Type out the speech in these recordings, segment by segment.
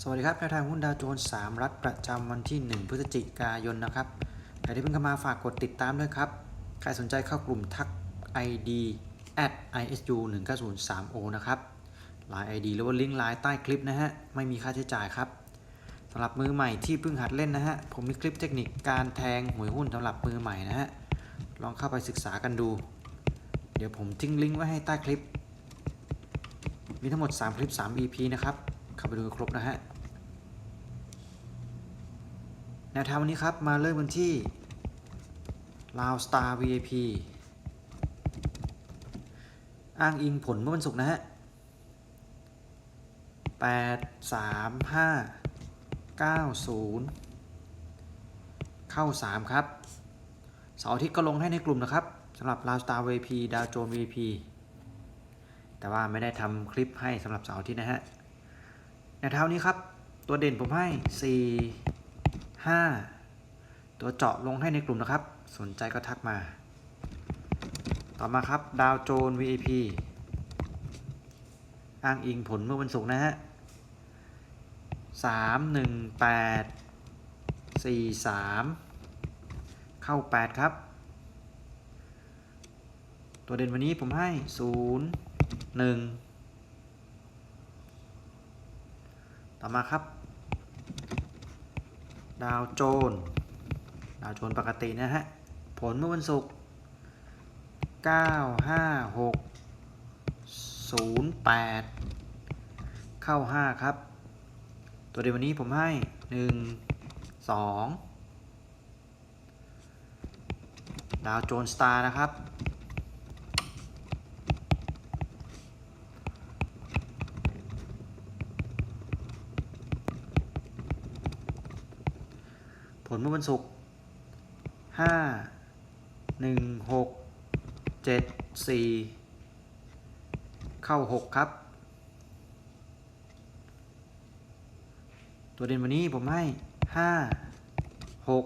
สวัสดีครับแนวทางหุ้นดาวโจนส์3รัฐประจำวันที่ 1 พฤศจิกายนนะครับใครที่เพิ่งเข้ามาฝากกดติดตามด้วยครับ ใครสนใจเข้ากลุ่มทัก ID at isu 1 9 0 3 o นะครับไลน์ ID หรือว่าลิงก์ไลน์ใต้คลิปนะฮะ ไม่มีค่าใช้จ่ายครับสำหรับมือใหม่ที่เพิ่งหัดเล่นนะฮะ ผมมีคลิปเทคนิคการแทงหวยหุ้นสำหรับมือใหม่นะฮะ ลองเข้าไปศึกษากันดู เดี๋ยวผมทิ้งลิงก์ไว้ให้ใต้คลิป มีทั้งหมด 3 คลิป 3 EP นะครับ เข้าไปดูครบนะฮะแนวทางวันนี้ครับ มาเริ่มกันที่ Lao Star VIP อ้างอิงผลเมื่อวันศุกร์นะฮะ8 3 5 9 0เข้า 3 ครับเสาร์อาทิตย์ก็ลงให้ในกลุ่มนะครับสำหรับ Lao Star VIP ดาวโจน VIP แต่ว่าไม่ได้ทำคลิปให้สำหรับเสาร์อาทิตย์นะฮะ แนวทานี้ครับ ตัวเด่นผมให้ 4 5 ตัวเจาะลงให้ในกลุ่มนะครับ สนใจก็ทักมา ต่อมาครับ ดาวโจน VIP อ้างอิงผลเมื่อวันศุกร์นะฮะ 3 1 8 4 3 เข้า 8 ครับ ตัวเด่นวันนี้ผมให้ 0 1 ต่อมาครับ ดาวโจน ดาวโจนปกตินะฮะ ผลเมื่อวันศุกร์9 5 6 0 8 เข้า 5 ครับ ตัวเดียววันนี้ผมให้ 1 2 ดาวโจนสตาร์นะครับ ผลเมื่อวันศุกร์ห้าหนึ่งหกเจ็ดสี่เข้าหกครับ ตัวเด่นวันนี้ผมให้ห้าหก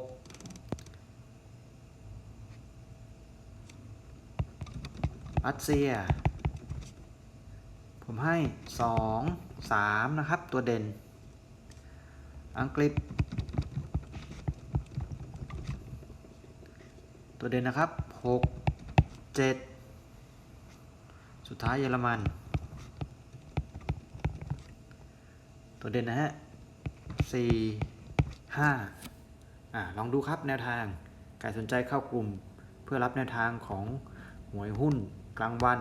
รัสเซีย ผมให้สองสามนะครับ ตัวเด่น อังกฤษ ตัวเด่นนะครับ 6 7 สุดท้ายเยอรมัน ตัวเด่นนะฮะ 4 5อ่าลองดูครับแนวทางใครสนใจเข้ากลุ่มเพื่อรับแนวทางของหวยหุ้นกลางวัน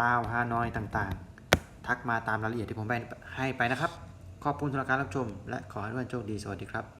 ลาวฮานอยต่างๆ ทักมาตามรายละเอียดที่ผมไปให้ไปนะครับ ขอบคุณสำหรับการรับชม และขอให้ทุกท่านโชคดี สวัสดีครับ